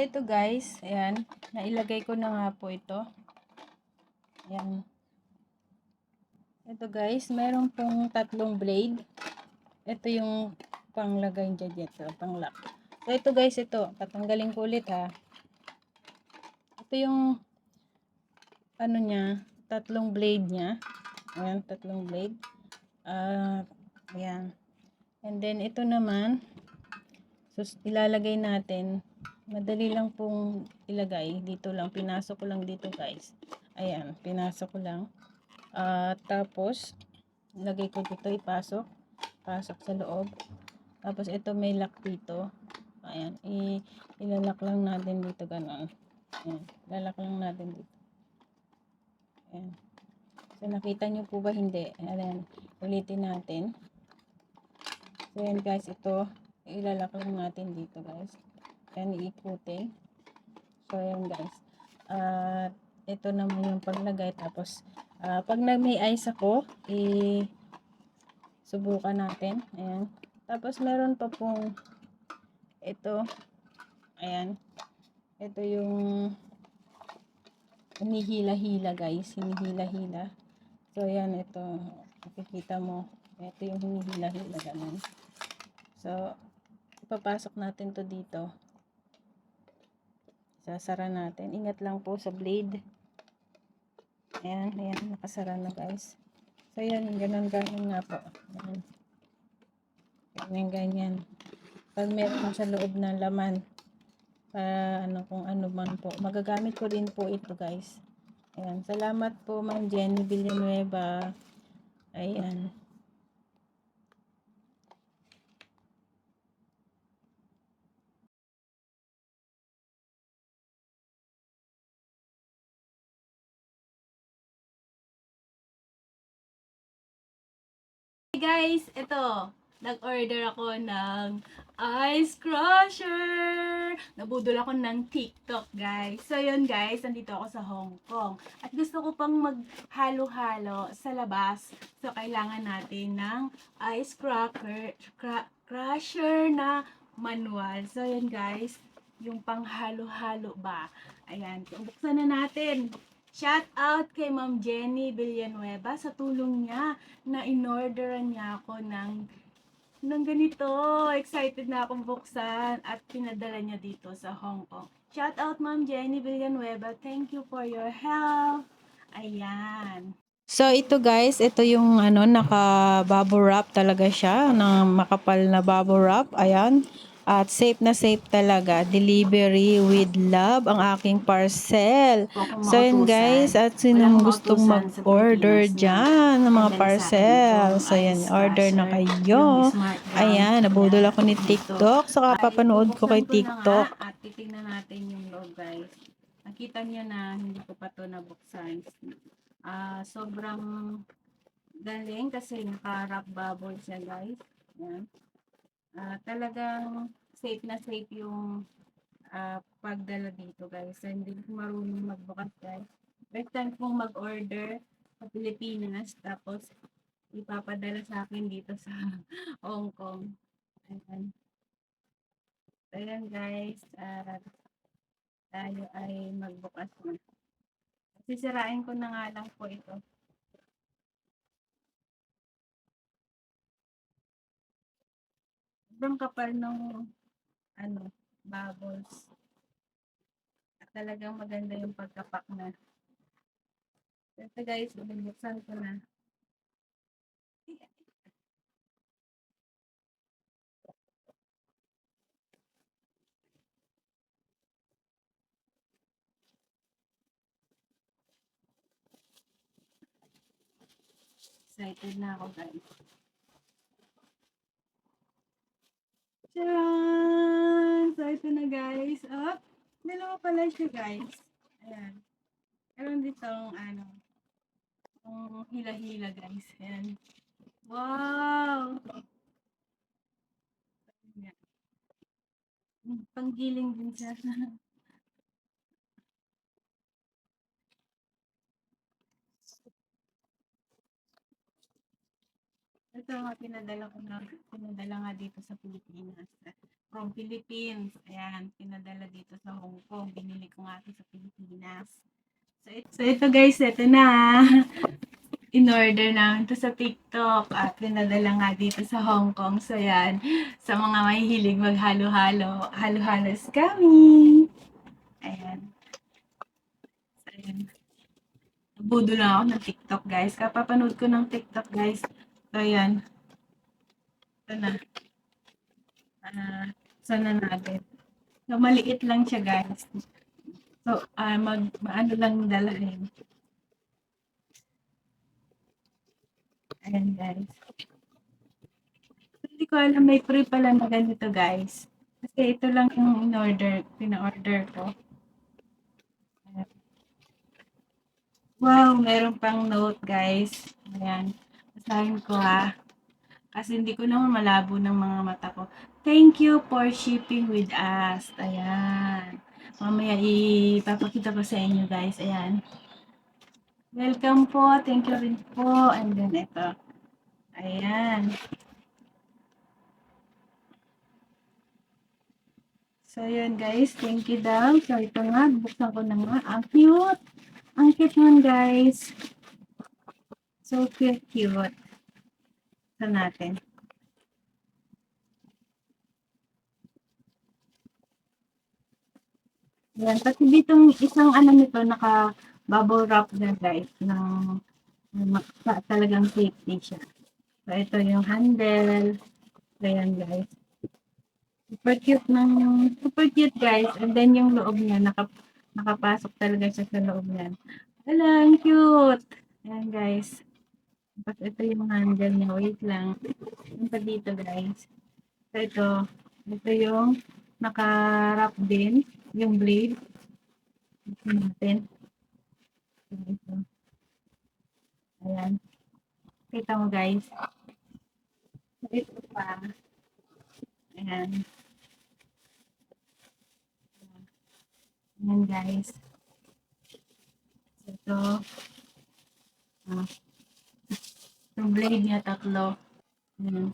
Ito guys, ayan, nailagay ko na nga po ito. Ayan. Ito guys, meron pong tatlong blade. Ito yung panglagay dyan dito, panglock. So ito guys, ito, patanggalin ko ulit ha. Ito yung ano niya, tatlong blade niya. Ayan, tatlong blade. Ah, ayan. And then ito naman, sus ilalagay natin madali lang pong ilagay. Dito lang pinasok ko lang dito guys. Ayan pinasok ko lang. At tapos lagay ko dito ipasok. Pasok sa loob. Tapos ito may lock dito. Ayan i ilalak lang natin dito ganon ayan lalak lang natin dito. Ayan. So nakita nyo po ba? Hindi. Ayan ulitin natin. So ayan guys ito. Ilalak lang natin dito guys Ayan, iikutin. So, ayan guys. At, ito naman yung paglagay. Tapos, ah, pag na may ice ako, i subukan natin. Ayan. Tapos, meron pa pong ito. Ayan. Ito yung hinihila-hila guys. Hinihila-hila. So, ayan. Ito. Makikita mo. Ito yung hinihila-hila. Ganun. So, ipapasok natin to dito. Sasara natin. Ingat lang po sa blade. Ayan, ayan, nakasara na guys. So, yan, ganun, ganun nga po. Ayan. Ganyan, ganyan. Pag meron sa loob ng laman, para ano kung ano man po. Magagamit ko din po ito guys. Ayan, salamat po Ma'am Jenny Villanueva. Ayan. Guys, ito. Nag-order ako ng ice crusher. Nabudol ako ng TikTok, guys. So, yun guys, nandito ako sa Hong Kong. At gusto ko pang maghalo-halo sa labas. So, kailangan natin ng ice cracker, cra- crusher na manual. So, yun guys, yung panghalo-halo ba. Ayan, buksan na natin. Shout out kay Ma'am Jenny Villanueva sa tulong niya na inorderan niya ako ng ng ganito. Excited na akong buksan at pinadala niya dito sa Hong Kong. Shout out Ma'am Jenny Villanueva. Thank you for your help. Ayan. So ito guys, ito yung ano naka bubble wrap talaga siya, ng makapal na bubble wrap. Ayan. At safe na safe talaga. Delivery with love ang aking parcel. So yun guys, at sinong gustong mag-order dyan ng mga parcel. So yan, order na kayo. Ayan, nabudol ako ni TikTok. Saka papanood ko kay TikTok. At titignan natin yung loob guys. Nakita niyo na hindi ko pa to nabuksan. Ah, sobrang galing kasi naka-wrap bubble siya guys. Ayan. Ah, talagang safe na safe yung ah, pagdala dito guys. Hindi ko marunong magbukas guys. First time kong mag-order sa Pilipinas tapos ipapadala sa akin dito sa Hong Kong. Ayan. Ayan guys. At tayo ay magbukas na. Sisirain ko na nga lang po ito. Sobrang kapal ng ano, bubbles. At talagang maganda yung pagkapak na. Ito guys, binuksan ko na. Excited na ako guys. Charan! So, ito na guys. Oh, dalawa pala siya guys. Ayan. Meron dito ano, ang hila-hila guys. Ayan. Wow! Panggiling din siya. Ito nga pinadala ko na, pinadala nga dito sa Pilipinas. from Philippines. Ayan, pinadala dito sa Hong Kong. Binili ko nga ito sa Pilipinas. So, it- so ito guys, ito na. In-order namin to sa TikTok at pinadala nga dito sa Hong Kong. So yan, sa mga mahihilig maghalo-halo, halo-halo is coming. Ayan. So, ayan. Nabudo lang ako ng TikTok guys. Kapapanood ko ng TikTok guys. So ayan. Ito na. Ah, sana natin. So, maliit lang siya, guys. So, ah mag, maano lang dalahin. Ayan, guys. Hindi ko alam, may free pala na ganito, guys. Kasi ito lang yung in-order, pina-order ko. Ayan. Wow, meron pang note, guys. Ayan. Basahin ko, ha. Kasi hindi ko naman malabo ng mga mata ko. Thank you for shipping with us. Ayan. Mamaya ipapakita ko sa inyo guys. Ayan. Welcome po. Thank you rin po. And then ito. Ayan. So yun guys. Thank you daw. So ito nga. Buksan ko na nga. Ang cute. Ang cute nun guys. So cute cute. Ito natin. Yan. Pati ditong isang ano nito, naka bubble wrap na guys. Ng, mak- talagang safety siya. So, ito yung handle. So, yan guys. Super cute ng, super cute guys. And then yung loob niya, naka, nakapasok talaga siya sa loob niya. Ala, ang cute. Yan guys. Tapos ito yung handle niya. Wait lang. Yung pa dito guys. So, ito. Ito yung naka-wrap din. Yung blade. Ito natin. Ito. Ayan. Kita mo guys. Ito pa. Ayan. Ayan guys. Ito. Ah. Yung blade niya tatlo. Ayan.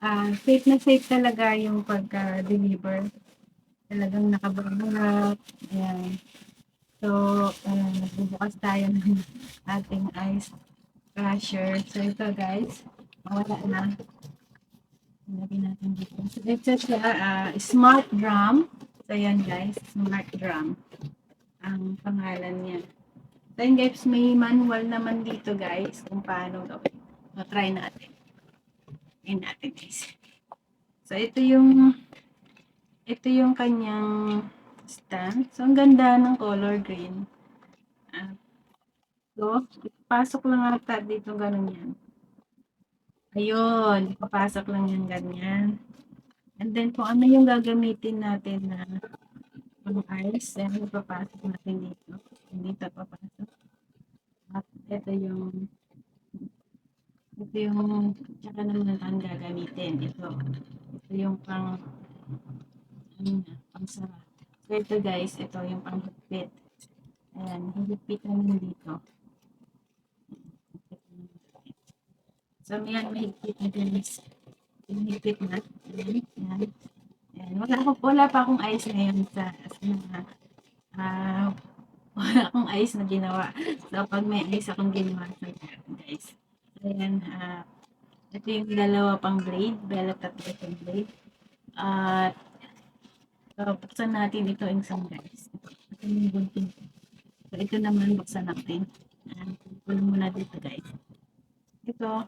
ah safe na safe talaga yung pagka-deliver. Talagang nakabarap. Ayan. So, ayan, nagbubukas tayo ng ating ice crusher. So, ito guys, mawala na. Lagyan natin dito. So, ito siya, ah, smart drum. So, ayan guys, smart drum. Ang pangalan niya. So, yun guys, may manual naman dito guys kung paano gawin. So, try natin. Ayan natin guys. So, ito yung ito yung kanyang stand. So, ang ganda ng color green. Ah, so, pasok lang ata dito ganun yan. Ayun, papasok lang yan ganyan. And then, kung ano yung gagamitin natin na pang ice, then papasok natin dito. Dito papasok. At ito yung ito yung tsaka naman ang gagamitin. Ito. Ito yung pang ano na, pang sara. So ito guys, ito yung pang higpit. Ayan, higpit namin dito. So yan, may higpit na guys. Yung higpit na. Ayan, ayan. Ayan. Wala, ako, wala pa akong ayos ngayon sa, sa mga ah, wala akong ayos na ginawa. So, pag may ayos akong ginawa, so, guys. Ayan, ah, ito yung dalawa pang blade, bella tatlo itong blade. At, so, buksan natin ito isang guys. Ito yung gunting. So, ito naman buksan natin. Ayan, pull muna dito guys. Ito,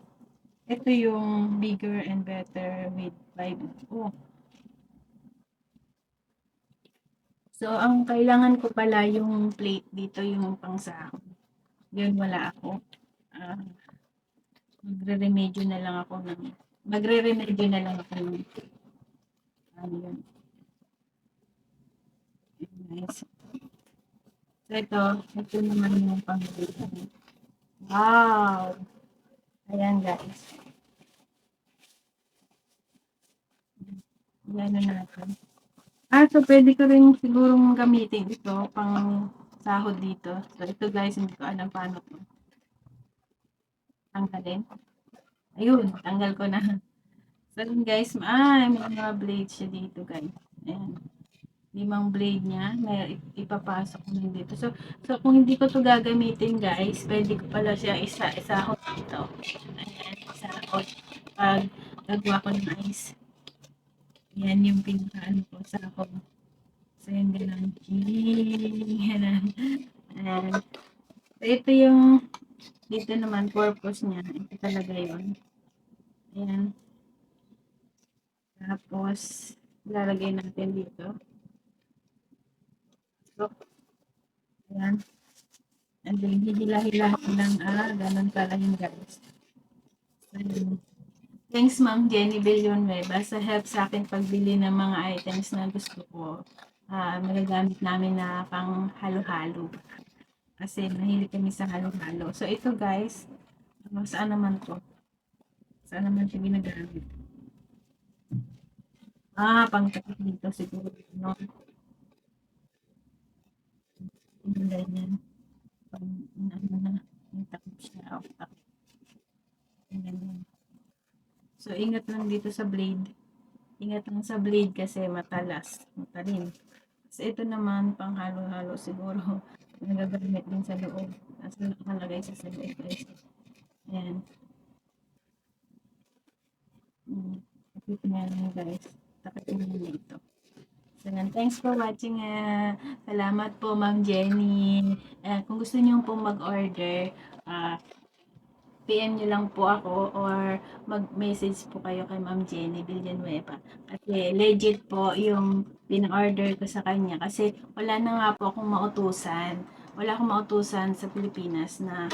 ito yung bigger and better with 5. Oh. So, ang kailangan ko pala yung plate dito, yung pang sahog. Yun, wala ako. Ah, magre-remedyo na lang ako ng magre-remedyo na lang ako ng ano yun. Guys. So ito, ito naman yung pang Wow! Ayan guys. Ayan na natin. Ah, so pwede ko rin sigurong gamitin ito pang sahod dito. So ito guys, hindi ko alam paano to. tanggalin. Ayun, tanggal ko na. So, guys, ay, may mga blade siya dito, guys. Ayan. Limang blade niya, may ipapasok ko dito. So, so kung hindi ko to gagamitin, guys, pwede ko pala siya isa isahot dito. Ayan, isahot. Pag gagawa ko ng ice. Yan yung pinakaano ko sa ako. So, yan ganun. Ganun. Ayan. So, ito yung dito naman purpose niya. Ito talaga yun. Ayan. Tapos, lalagay natin dito. So, ayan. And then, hihila-hilahin lang. Ah, ganun pala yun, guys. Ayan. Thanks, Ma'am Jenny Villanueva sa help sa akin pagbili ng mga items na gusto ko. Ah, magagamit namin na pang halo-halo. Kasi mahilig kami sa halo-halo. So, ito guys, ano, saan naman to? Saan naman siya ginagamit? Ah, pang dito siguro. No? Yung ganyan. Pang, ano na, yung takip siya. Ganyan. So, ingat lang dito sa blade. Ingat lang sa blade kasi matalas. Matalim. So, ito naman, pang halo-halo siguro. Nagagamit din sa loob. Tapos nakalagay sa sa loob. Ayan. Hmm. Kapit nga lang guys. Takip mo na ito. So, yan. Thanks for watching. ah. salamat po, Ma'am Jenny. Ah, kung gusto niyo po mag-order, ah, PM nyo lang po ako or mag-message po kayo kay Ma'am Jenny Villanueva. Kasi legit po yung pin-order ko sa kanya. Kasi wala na nga po akong mautusan. Wala akong mautusan sa Pilipinas na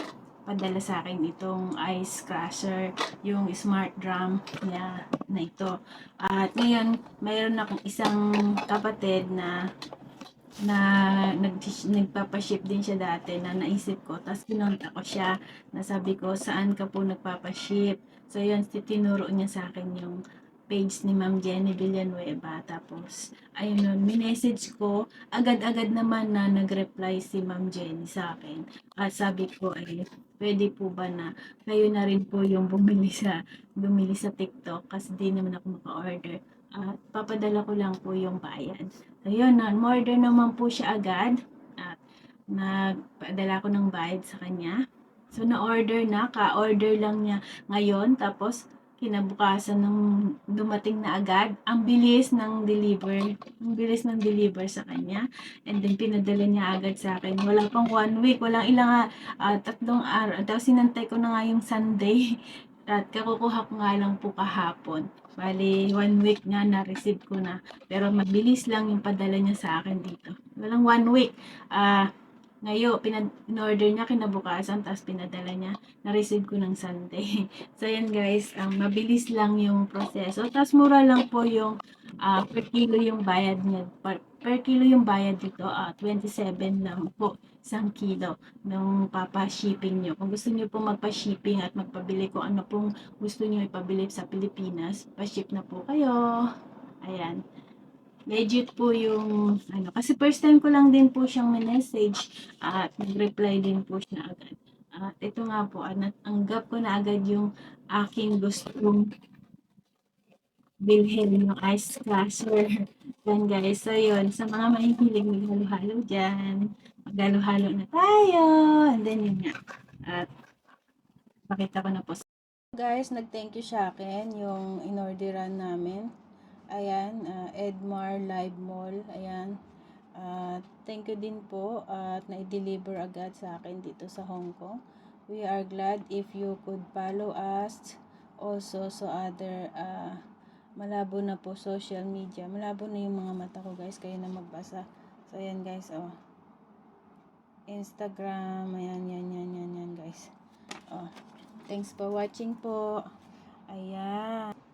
padala sa akin itong ice crusher, yung smart drum niya na ito. At ngayon, mayroon akong isang kapatid na na nag, nagpapaship din siya dati na naisip ko. Tapos kinonta ko siya na sabi ko, saan ka po nagpapaship? So yun, tinuro niya sa akin yung page ni Ma'am Jenny Villanueva. Tapos, ayun nun, minessage ko, agad-agad naman na nag-reply si Ma'am Jenny sa akin. At sabi ko, ay, pwede po ba na kayo na rin po yung bumili sa, bumili sa TikTok kasi di naman ako maka-order. At papadala ko lang po yung bayad. So, yun, na-order naman po siya agad. At nagpadala ko ng bayad sa kanya. So, na-order na. Ka-order lang niya ngayon. Tapos, kinabukasan nung dumating na agad. Ang bilis ng deliver. Ang bilis ng deliver sa kanya. And then, pinadala niya agad sa akin. Wala pang one week. Walang ilang, ah, tatlong araw. Tapos, sinantay ko na nga yung Sunday. At kakukuha ko nga lang po kahapon. Bali, one week nga na-receive ko na. Pero mabilis lang yung padala niya sa akin dito. Walang one week. Ah, ngayon, in-order niya kinabukasan, tapos pinadala niya. Na-receive ko ng Sunday. so, yan guys, um, mabilis lang yung proseso. Tapos, mura lang po yung ah, per kilo yung bayad niya. Per, per kilo yung bayad dito, ah, 27 lang po isang kilo ng papa-shipping nyo. Kung gusto nyo po magpa-shipping at magpabili kung ano pong gusto nyo ipabili sa Pilipinas, pa-ship na po kayo. Ayan. Legit po yung, ano, kasi first time ko lang din po siyang message at nag-reply din po siya agad. At ito nga po, at natanggap ko na agad yung aking gustong bilhin yung ice crusher. Yan guys, so yun, sa mga mahihilig maghalo-halo dyan, maghalo-halo na tayo, and then yun nga. At pakita ko na po. Guys, nag-thank you sa akin yung inorderan namin. Ayan, uh, Edmar Live Mall. Ayan. Uh, thank you din po at na-deliver agad sa akin dito sa Hong Kong. We are glad if you could follow us also so other uh, malabo na po social media. Malabo na yung mga mata ko guys. Kayo na magbasa. So ayan guys. Oh. Instagram. Ayan, yan, yan, yan, yan guys. Oh. Thanks for watching po. Ayan.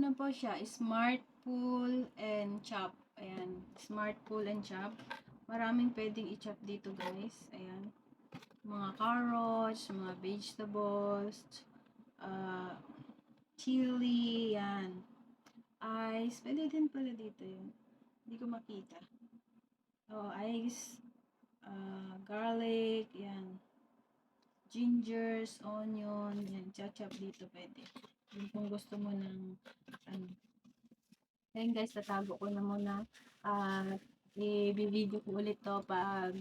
Ano po siya, smart pull and chop. Ayan, smart pull and chop. Maraming pwedeng i-chop dito guys. Ayan. Mga carrots, mga vegetables, uh, chili, yan. Ice, pwede din pala dito yun. Hindi ko makita. Oh, ice, uh, garlic, yan. Gingers, onion, yan. Chop-chop dito pwede. Yung kung gusto mo ng, ano. Ayan guys, tatago ko na muna. At, i-video ko ulit to pag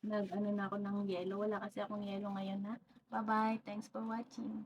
nag, ano na ako ng yelo. Wala kasi akong yelo ngayon ha. Bye-bye. Thanks for watching.